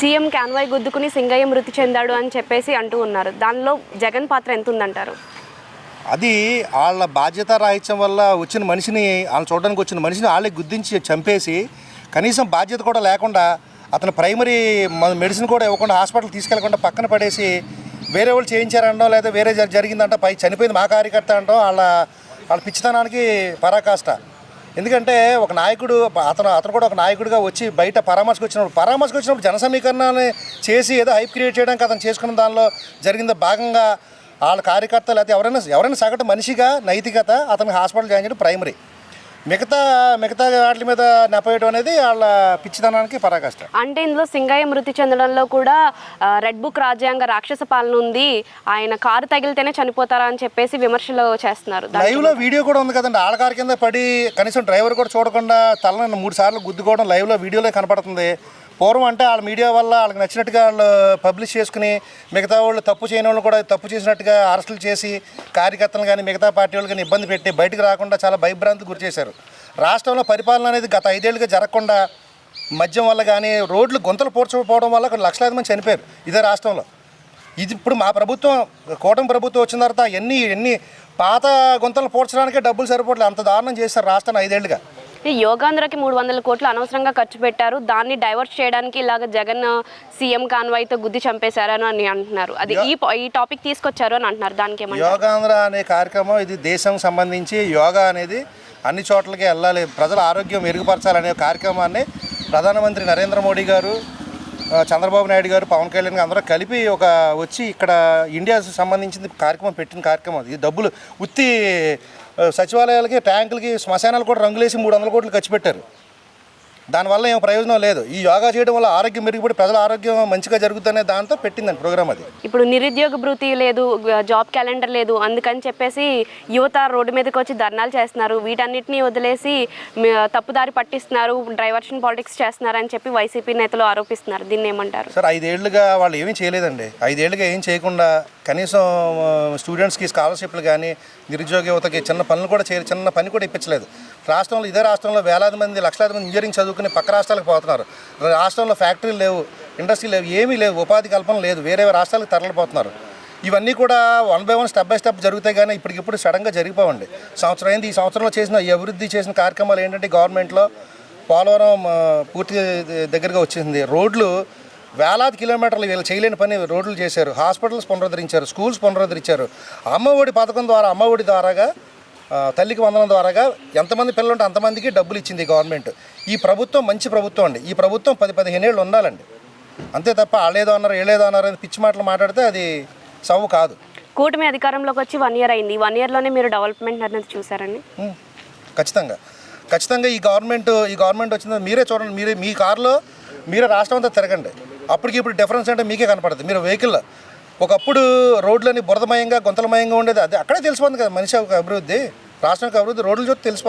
CM convoy గుద్దుకుని Singayya మృతి చెందాడు అని చెప్పేసి అంటూ ఉన్నారు. దానిలో జగన్ పాత్ర ఎంత ఉందంటారు అది వాళ్ళ బాధ్యత రాహిత్యం వల్ల వచ్చిన మనిషిని వాళ్ళని చూడడానికి వచ్చిన మనిషిని వాళ్ళే గుద్దించి చంపేసి కనీసం బాధ్యత కూడా లేకుండా అతను ప్రైమరీ మెడిసిన్ కూడా ఇవ్వకుండా హాస్పిటల్ తీసుకెళ్ళకుండా పక్కన పడేసి వేరే వాళ్ళు చేయించారంటో లేదా వేరే జరి- జరిగిందంట పై చనిపోయింది మా కార్యకర్త అంటో వాళ్ళ వాళ్ళ పిచ్చితనానికి పరాకాష్ట. ఎందుకంటే ఒక నాయకుడు అతను అతను కూడా ఒక నాయకుడిగా వచ్చి బయట పరామర్శకు వచ్చినప్పుడు పరామర్శకు వచ్చినప్పుడు జన సమీకరణాన్ని చేసి ఏదో హైప్ క్రియేట్ చేయడానికి అతను చేసుకున్న దానిలో జరిగిన భాగంగా వాళ్ళ కార్యకర్తలు లేకపోతే ఎవరైనా ఎవరైనా సగటు మనిషిగా నైతికత అతనికి హాస్పిటల్ జాయిన్ చేయడం ప్రైమరీ మిగతా మిగతా వాటి మీద నెపవేయడం అనేది వాళ్ళ పిచ్చితనానికి పరాకాష్ట. అంటే ఇందులో సింగయ్య మృతి చెందడంలో కూడా రెడ్ బుక్ రాజ్యాంగ రాక్షస పాలన ఉంది. ఆయన కారు తగిలితేనే చనిపోతారా అని చెప్పేసి విమర్శలు చేస్తున్నారు. లైవ్లో వీడియో కూడా ఉంది కదండి. ఆళ్ళ కారు కింద పడి కనీసం డ్రైవర్ కూడా చూడకుండా తలని మూడు సార్లు గుద్దుకోవడం లైవ్లో వీడియోలో కనపడుతుంది. పూర్వం అంటే వాళ్ళ మీడియా వల్ల వాళ్ళకి నచ్చినట్టుగా వాళ్ళు పబ్లిష్ చేసుకుని మిగతా వాళ్ళు తప్పు చేయని వాళ్ళు కూడా తప్పు చేసినట్టుగా అరెస్టులు చేసి కార్యకర్తలు కానీ మిగతా పార్టీ వాళ్ళు కానీ ఇబ్బంది పెట్టి బయటకు రాకుండా చాలా భయభ్రాంతికి గురి చేశారు. రాష్ట్రంలో పరిపాలన అనేది గత ఐదేళ్ళుగా జరగకుండా మద్యం వల్ల కానీ రోడ్లు గుంతలు పూడ్చకపోవడం వల్ల కొన్ని లక్షలాది మంది చనిపోయారు ఇదే రాష్ట్రంలో. ఇది ఇప్పుడు మా ప్రభుత్వం కూటమి ప్రభుత్వం వచ్చిన తర్వాత ఎన్ని ఎన్ని పాత గుంతలు పూడ్చడానికే డబ్బులు సరిపోవట్లేదు. అంత దారుణం చేశారు రాష్ట్రాన్ని ఐదేళ్ళుగా. యోగాంధ్రకి మూడు వందల కోట్లు అనవసరంగా ఖర్చు పెట్టారు. దాన్ని డైవర్ట్ చేయడానికి ఇలాగ జగన్ సీఎం కాన్వాయ్తో గుద్ది చంపేశారని అని అంటున్నారు. అది ఈ ఈ టాపిక్ తీసుకొచ్చారు అని అంటున్నారు. దానికి యోగాంధ్ర అనే కార్యక్రమం ఇది దేశం సంబంధించి యోగా అనేది అన్ని చోట్లకి వెళ్ళాలి. ప్రజల ఆరోగ్యం మెరుగుపరచాలనే కార్యక్రమాన్ని ప్రధానమంత్రి నరేంద్ర మోడీ గారు చంద్రబాబు నాయుడు గారు పవన్ కళ్యాణ్ గారు అందరూ కలిపి ఒక వచ్చి ఇక్కడ ఇండియా సంబంధించిన కార్యక్రమం పెట్టిన కార్యక్రమం అది. ఈ డబ్బులు ఉత్తి సచివాలయాలకి ట్యాంకులకి శ్మశానాలు కూడా రంగులేసి మూడు వందల కోట్లు ఖర్చు పెట్టారు. దానివల్ల ఏం ప్రయోజనం లేదు. ఈ యోగా చేయడం వల్ల ఆరోగ్యం మెరుగుపడి ప్రజల ఆరోగ్యం మంచిగా జరుగుతుందనే దాంతో పెట్టిందండి ప్రోగ్రామ్ అది. ఇప్పుడు నిరుద్యోగ భృతి లేదు జాబ్ క్యాలెండర్ లేదు అందుకని చెప్పేసి యువత రోడ్డు మీదకి వచ్చి ధర్నాలు చేస్తున్నారు. వీటన్నిటిని వదిలేసి తప్పుదారి పట్టిస్తున్నారు డైవర్షన్ పాలిటిక్స్ చేస్తున్నారు అని చెప్పి వైసీపీ నేతలు ఆరోపిస్తున్నారు. దీన్ని ఏమంటారు? సార్ ఐదేళ్ళుగా వాళ్ళు ఏమీ చేయలేదండి. ఐదేళ్ళుగా ఏం చేయకుండా కనీసం స్టూడెంట్స్కి స్కాలర్షిప్లు కానీ నిరుద్యోగ యువతకి చిన్న పనులు కూడా చేయ చిన్న పని కూడా ఇప్పించలేదు. రాష్ట్రంలో ఇదే రాష్ట్రంలో వేలాది మంది లక్షలాది మంది ఇంజనీరింగ్ చదువుకుని పక్క రాష్ట్రాలకు పోతున్నారు. రాష్ట్రంలో ఫ్యాక్టరీలు లేవు ఇండస్ట్రీ లేవు ఏమీ లేవు ఉపాధి కల్పన లేదు వేరే రాష్ట్రాలకు తరలిపోతున్నారు. ఇవన్నీ కూడా one by one step by step జరుగుతాయి కానీ ఇప్పటికిప్పుడు సడన్గా జరిగిపోవండి. సంవత్సరం అయింది ఈ సంవత్సరంలో చేసిన ఈ అభివృద్ధి చేసిన కార్యక్రమాలు ఏంటంటే గవర్నమెంట్లో పోలవరం పూర్తి దగ్గరగా వచ్చేసింది. రోడ్లు వేలాది కిలోమీటర్లు వీళ్ళు చేయలేని పని రోడ్లు చేశారు. హాస్పిటల్స్ పునరుద్ధరించారు స్కూల్స్ పునరుద్ధరించారు. అమ్మఒడి పథకం ద్వారా అమ్మఒడి ద్వారాగా తల్లికి వందనం ద్వారాగా ఎంతమంది పిల్లలు ఉంటే అంతమందికి డబ్బులు ఇచ్చింది గవర్నమెంట్. ఈ ప్రభుత్వం మంచి ప్రభుత్వం అండి. ఈ ప్రభుత్వం పది పదిహేను ఏళ్ళు ఉండాలండి. అంతే తప్ప వాళ్ళేదో అన్నారు ఏలేదో అన్నారు అని పిచ్చి మాటలు మాట్లాడితే అది సవ్వు కాదు. కూటమి అధికారంలోకి వచ్చి వన్ ఇయర్ అయింది. వన్ ఇయర్లోనే మీరు డెవలప్మెంట్ అనేది చూసారండి? ఖచ్చితంగా. ఖచ్చితంగా ఈ గవర్నమెంట్ ఈ గవర్నమెంట్ వచ్చింది మీరే చూడండి. మీరే మీ కారులో మీరే రాష్ట్రం అంతా తిరగండి. అప్పటికి ఇప్పుడు డిఫరెన్స్ అంటే మీకే కనపడుతుంది మీరు వెహికల్ ఒకప్పుడు రోడ్లని బురదమయంగా గుంతలమయంగా ఉండేది. అది అక్కడే తెలిసిపోతుంది కదా మనిషి యొక్క అభివృద్ధి. రాష్ట్రం యొక్క అభివృద్ధి రోడ్లు చూస్తే తెలిసిపోతుంది.